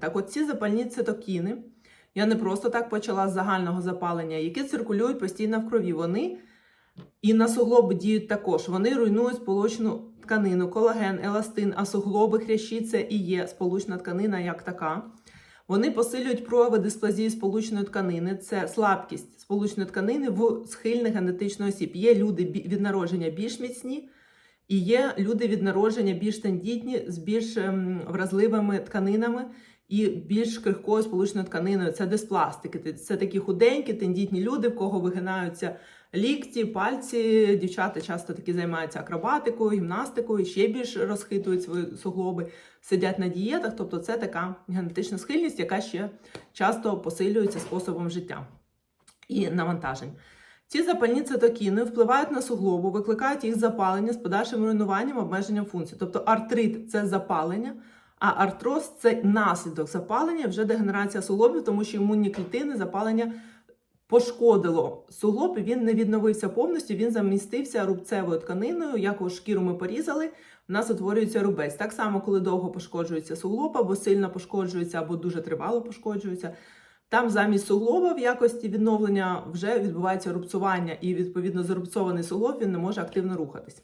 Так, от ці запальні цитокіни, я не просто так почала з загального запалення, які циркулюють постійно в крові. Вони і на суглоби діють також. Вони руйнують сполучну тканину, колаген, еластин, а суглоби хрящі це і є сполучна тканина як така. Вони посилюють прояви дисплазії сполучної тканини, це слабкість сполучної тканини в схильних генетично осіб. Є люди від народження більш міцні, і є люди від народження більш тендітні, з більш ем, вразливими тканинами і більш крихкою сполучною тканиною. Це диспластики. Це такі худенькі, тендітні люди, в кого вигинаються лікті, пальці. Дівчата часто такі займаються акробатикою, гімнастикою, ще більш розхитують свої суглоби, сидять на дієтах. Тобто це така генетична схильність, яка ще часто посилюється способом життя і навантажень. Ці запальні цитокіни впливають на суглобу, викликають їх запалення з подальшим руйнуванням, обмеженням функцій. Тобто артрит це запалення, а артроз це наслідок запалення, вже дегенерація суглобів, тому що імунні клітини запалення пошкодило суглоб, і він не відновився повністю, він замістився рубцевою тканиною, яку шкіру ми порізали, у нас утворюється рубець. Так само, коли довго пошкоджується суглоб, або сильно пошкоджується, або дуже тривало пошкоджується. Там замість суглоба в якості відновлення вже відбувається рубцування, і відповідно зарубцований суглоб він не може активно рухатись.